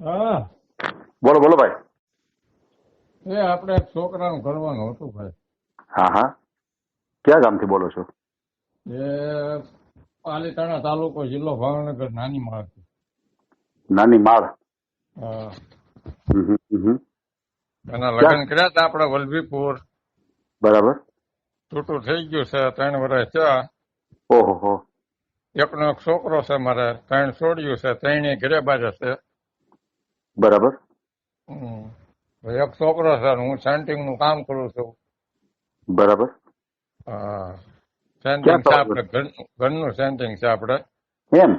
હા. બોલો બોલો ભાઈ. એ આપણે એક છોકરાનું કરવાનું હતું ભાઈ. હા હા. ક્યાં ગામથી બોલો છો? એ પાલીતાણા તાલુકો જિલ્લો ભાવનગર નાની માળ નાની માળ. હા. એના લગ્ન કર્યા હતા આપણે વલભીપુર. બરાબર. છૂટું થઈ ગયું છે ત્રણ વર્ષ થયા ઓહો એકનો એક છોકરો છે મારે ત્રણ છોડ્યું છે ત્રણે ઘરે બાજે છે. બરાબર? એક છોકરો છે હું સેન્ટિંગનું કામ કરું છું. બરાબર. હા. સેન્ટિંગ છે આપણે ઘરનું સેન્ટિંગ છે આપણે. એમ?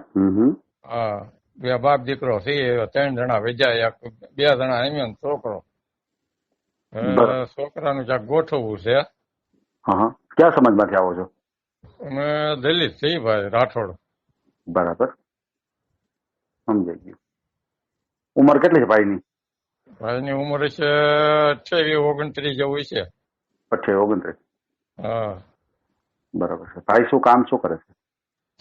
હા. બે બાપ દીકરો છે ત્રણ જણા વેચાય એક બે જણા એમ છોકરો. છોકરા નું છોકરાનું ક્યાંક ગોઠવવું છે. ક્યાં સમાજમાંથી આવો છો? અમે દલિત છીએ ભાઈ રાઠોડ. બરાબર. સમજાઈ ગયું. ઉંમર કેટલી છે ભાઈની? ભાઈની ઉંમર છે અઠ્યાવીસ ઓગણત્રીસ જેવું છે. અઠ્યાવીસ ઓગણત્રીસ. હા. બરાબર છે. ભાઈ શું કામ શું કરે છે?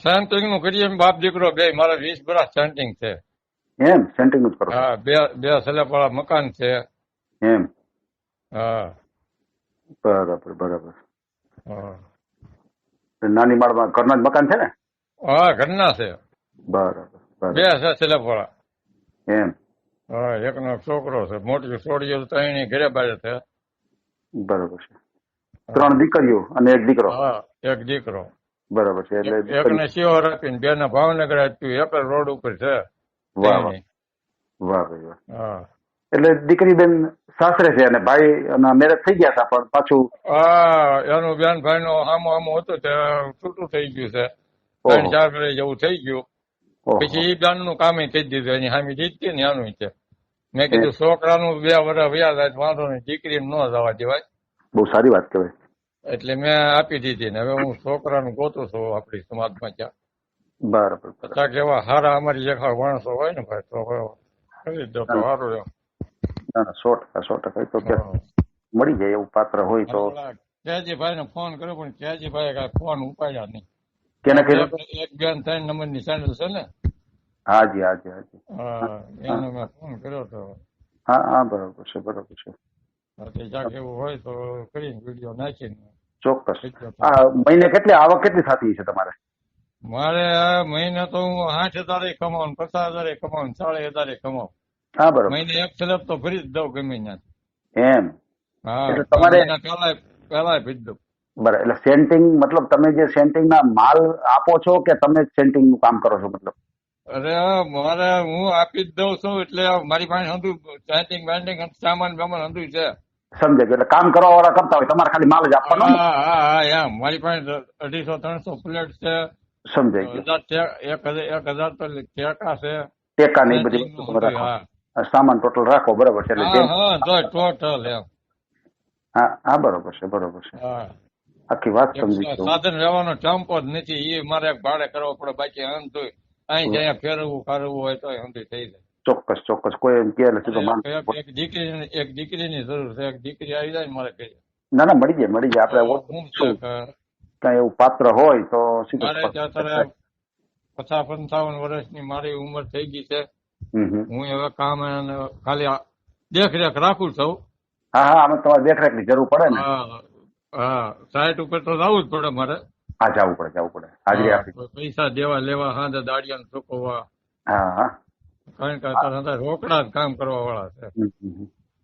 સેન્ટિંગનું કરીએ બાપ દીકરો બે મારે વીસ વર્ષ સેન્ટિંગ છે. એમ? સેન્ટિંગનું કરો હા બે બે સલેપાળા મકાન છે. એમ? હા. બરાબર બરાબર. હા. નાની માળમાં ઘરના જ મકાન છે ને? હા ઘરના છે. બરાબર. બે છે સલેપાળા. એમ. હા એકનો નો છોકરો છે મોટી છોડીઓ ત્રણેય ઘરે બાજુ છે. બરોબર છે. ત્રણ દીકરીઓ અને એક દીકરો. હા એક દીકરો. બરોબર છે એટલે એકને શિહોર આપીને બે ને ભાવનગર આપ્યું એક રોડ ઉપર છે. વાહ વાહ. વાહ ભાઈ વાહ. હા. એટલે દીકરી બેન સાસરે છે અને ભાઈ મેરેજ થઈ ગયા હતા પણ પાછું હા એનું બેન ભાઈ નો આમો આમો હતું તે છૂટું થઈ ગયું છે. ત્રણ ચાર જેવું થઈ ગયું. પછી એ બેનનું કામ કહી દીધું એની સામે જીતતી ને એનું છે? મેં કીધું છોકરાનું બે વર્ષ વ્યા થાય વાંધો નહીં. દીકરી ન જવા દેવાય. બહુ સારી વાત કહેવાય. એટલે મેં આપી દીધી ને. હવે હું છોકરાનું ગોતું છું આપણી સમાજમાં ત્યાં બરાબર ત્યાં કેવા એવા હારા અમારી જેખા માણસો હોય ને ભાઈ તો કરી દો તો સારું એમ. ના ના સો ટકા સો ટકા. તો મળી જાય એવું પાત્ર હોય તો. કેજીભાઈ ને ફોન કર્યો પણ કેજીભાઈ કાંઈ ફોન ઉપાડ્યા નહીં. એક- એક બેન ત્રણ નંબરની ચેનલ છે ને. હાજી હાજી હાજી. હા, એને મેં ફોન કર્યો હતો હા હા બરોબર છે બરોબર છે. એવું હોય તો કરીને વીડિયો નાખીને. ચોક્કસ. મહિને કેટલી આવક કેટલી થતી છે તમારે? મારે આ મહિને તો હું આઠ હજારે કમાવું પચાસ હજારે કમાવું ચાલીસ હજારે કમાવું હા બરોબર. મહિને એક સ્લેબ તો ભરી જ દઉં ગમે ત્યાં એમ. હા તમારે- પહેલા પહેલા ભરી દઉં. બરાબર. એટલે સેન્ટિંગ મતલબ તમે જે સેન્ટિંગ ના માલ આપો છો કે તમે સેન્ટિંગનું કામ કરો છો મતલબ? અરે મારે હું આપી જ દઉં છું એટલે મારી પાસે હંધું સેટિંગ બેન્ડિંગ સામાન બામાન હંધું છે. સમજે એટલે કામ કરવા વાળા કરતા હોય તમારે ખાલી માલ જ આપવાનો હા હા એમ. મારી પાસે અઢીસો ત્રણસો પ્લેટ છે. ટે- એક હજાર એક હજાર તો ટેકા છે. ટેકા નહીં બધી. સામાન ટોટલ રાખો બરાબર છે એટલે ટોટલ એમ. હા હા બરોબર છે બરોબર છે. હા. આખી વાત સમજી સાધન રહેવાનો ટેમ્પો જ નથી એ મારે ભાડે કરવો પડે બાકી આમ તો અહીં જ્યાં ફેરવવું કરવું હોય તો હંધી થઈ જાય. ચોક્કસ ચોક્કસ. કોઈ એમ કે નથી તો માન એક- દીકરી એક દીકરીની જરૂર છે. એક દીકરી આવી જાય મારે કહી ના ના મળી જાય મળી જાય. આપણે. કઈ એવું પાત્ર હોય તો સીધો પચાસ પંચાવન વર્ષની મારી ઉંમર થઈ ગઈ છે. હું હવે કામ ખાલી દેખરેખ રાખું છું. હા હા આમાં તમારે દેખરેખની જરૂર પડે ને? હા. હા સાઈટ ઉપર તો જવું જ પડે મારે. હા જવું પડે જવું પડે. હાજરી આપી પૈસા દેવા લેવા હાંધે દાડિયા ચૂકવવા હા હા. કારણ કે રોકડા જ કામ કરવા વાળા છે.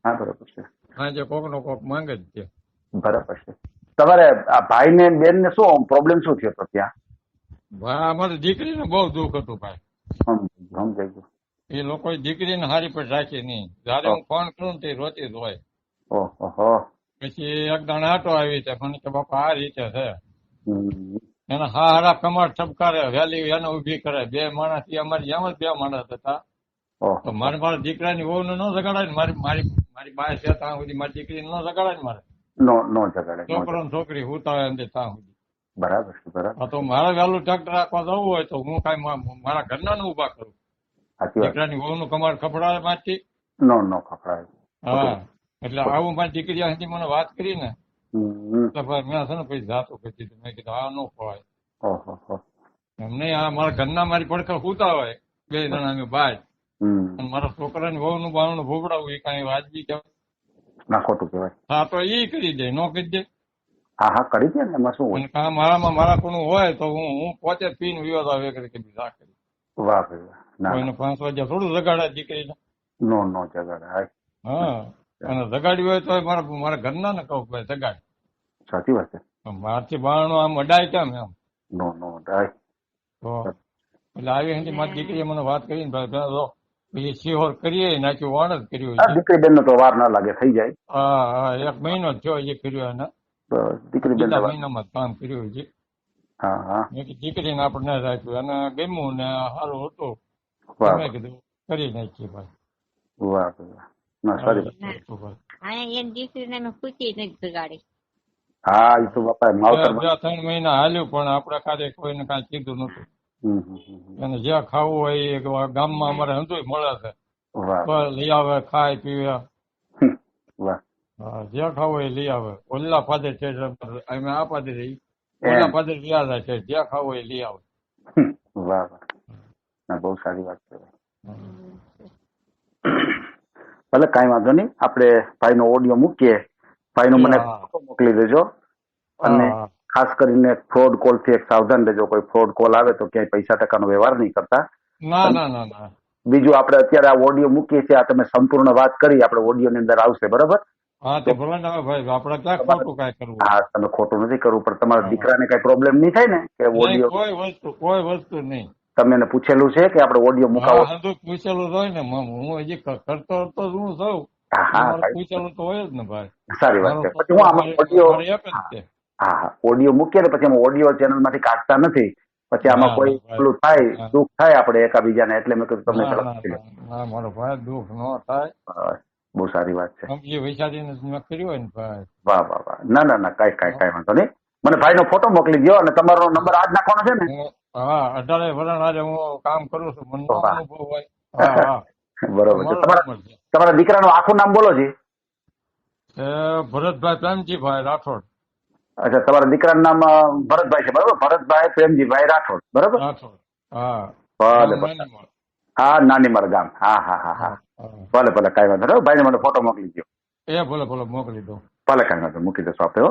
હા બરાબર છે. સાંજે કોક નો કોક માંગે જ છે. બરાબર છે. તમારે ભાઈ ને બેન ને શું પ્રોબ્લેમ શું થયો હતો ત્યાં? ભાઈ અમારી દીકરીને બહુ દુઃખ હતું ભાઈ. સમજાઈ ગયું, એ લોકો દીકરીને હારી પર રાખી નહીં. જયારે હું ફોન કરું ને તે રોતી જ હોય. ઓહો. પછી એક દાણ આટો આવી છે. મને કે બાપા આ રીતે છે. એના હારા કમાડ ઠપકારે વેલી એને ઊભી કરે. બે માણસ ઈ અમારી જેમ જ બે માણસ હતા. તો મારે મારા દીકરાની વહુ ને ન જગાડાય ને મારી મારી મારી બાય છે ત્યાં સુધી મારી દીકરીને ન જગાડાય ને મારે. નો નો છોકરો છોકરી હું તાવે અંદર ત્યાં સુધી. બરાબર છે બરાબર. હા તો મારે વહેલું ટ્રેક્ટર રાખવા જવું હોય તો હું કઈ મારા ઘરના ને ઊભા કરું દીકરાની વહુ નું કમાડ ખપડાવે માથી નો નો ખખડાય હા એટલે આવું મારી દીકરી મને વાત કરી ને મેં છે ને પછી જાતો પછી મેં કીધું આ ન ખવાય. ઓહો હો એમ નહીં આ મારા ઘરના મારી પડખે સુતા હોય બે જણા અમે હમ. અને મારા વહુ નું બાણું ભોગડાવું એ કઈ વાજબી કહેવાય. ના ખોટું કહેવાય. હા તો એ કરી દે નો કરી દે. હા હા કરી દે ને એમાં શું હોય? મારામાં મારા કોનું હોય તો હું હું પોતે પીન વિવાદ આવે કરી કે બીજા કરી વાહ વાહ ના પાંચ વાગ્યા થોડું જગાડે દીકરીને. નો નો જગાડે હા. અને જગાડ્યું હોય તો મારા મારા ઘરના ને કહું ભાઈ જગાડ. સાચી વાત છે. મારથી બારણું આમ અડાય કેમ એમ? નો નો અડાય. તો એટલે આવી હતી મારી દીકરીએ મને વાત કરીને ભાઈ જો એ સિહોર કરીએ નાખ્યું વાણ જ કર્યું દીકરી બેન તો વાર ના લાગે થઈ જાય. હા હા એક મહિનો જ થયો એ કર્યો એને. દીકરી બેન મહિનામાં કામ કર્યું છે હા હા. દીકરીને આપણે રાખ્યું. અને ગમ્યું ને સારું હતું. કીધું કરી નાખીએ ભાઈ. ભાઈ વાહ. ના સારી વાત તો એક દીકરીને મેં ખુશી નથી જગાડી. હા એ તો બાપા માવતર બે બે ત્રણ મહિના હાલ્યું પણ આપડે કાંઈ કોઈને કાંઈ કીધું નતું. અને જ્યાં ખાવું હોય એ ગામમાં અમારે હંધુય મળે છે. લઈ આવે ખાય પીવે. હમ. જે ખાવું હોય એ લઈ આવે. ઓલા પાદર છે અમે આ પાદર રહી. ઓલા પાદર વ્યાજ છે જ્યાં ખાવું હોય એ લઈ આવે. વાહ વાહ. બહુ સારી વાત છે ભલે કાંઈ વાંધો નહીં. આપણે ભાઈનો ઓડિયો મૂકીએ. ભાઈનો મને હા. ફોટો મોકલી દેજો. અને હા. ખાસ કરીને ફ્રોડ કોલથી એક સાવધાન રહેજો. કોઈ ફ્રોડ કોલ આવે તો ક્યાંય પૈસા ટકાનો વ્યવહાર નહીં કરતા. ના ના ના ના. બીજું આપણે અત્યારે આ ઓડિયો મૂકીએ છીએ. આ તમે સંપૂર્ણ વાત કરી. આપણે ઓડિયો ની અંદર આવશે. બરાબર? હા તો ભલે ને હવે ભાઈ આપણે ક્યાં ખોટું કાંઈ કરવું. હા તમે ખોટું નથી કરવું પણ તમારા દીકરાને કઈ પ્રોબ્લેમ નહીં થાય ને? કે નહીં, ઓડિયો કોઈ વસ્તુ કોઈ વસ્તુ નહીં. તમે એને પૂછેલું છે કે આપણે ઓડિયો મુકાવો પૂછેલું હોય ને હું હજી કરતો હતો હું સૌ. પૂછેલું તો હોય જ ને ભાઈ. સારી વાત છે. પછી હું આમાં ઓડિયો મારે એક જ છે. હા હા ઓડિયો મૂકીએ ને પછી આમાં ઓડિયો ચેનલમાંથી કાઢતા નથી. પછી આમાં કોઈ. પેલું થાય દુઃખ થાય આપણે એકાબીજાને એટલે મેં કીધું તમને મારો ભાઈ દુઃખ ન થાય. બહુ સારી વાત છે. સમજી વૈશાલીને કર્યું હોય ને ભાઈ. વાહ વાહ વાહ. ના ના ના કઈ કઈ કઈ વાંધો નહીં. મને ભાઈનો ફોટો મોકલી દો અને તમારો નંબર આજ નાખવાનો છે ને? હા અઢારે વર્ષ આજે હું કામ કરું છું મને અનુભવ હોય. હા હા. બરોબર છે. તમારા. તમારા દીકરાનું આખું નામ બોલો જી. ભરતભાઈ પ્રેમજીભાઈ રાઠોડ. અચ્છા તમારા દીકરાનું નામ ભરતભાઈ છે બરોબર? ભરતભાઈ પ્રેમજીભાઈ રાઠોડ બરોબર? ભલે. હા નાનીમર ગામ. હા હા હા હા. ભલે ભલે કાંઈ વાંધો ભાઈને મને ફોટો મોકલી દો એ ભલે ભલે મોકલી દો ભલે કાંઈ વાંધો મૂકી દેશો આપણે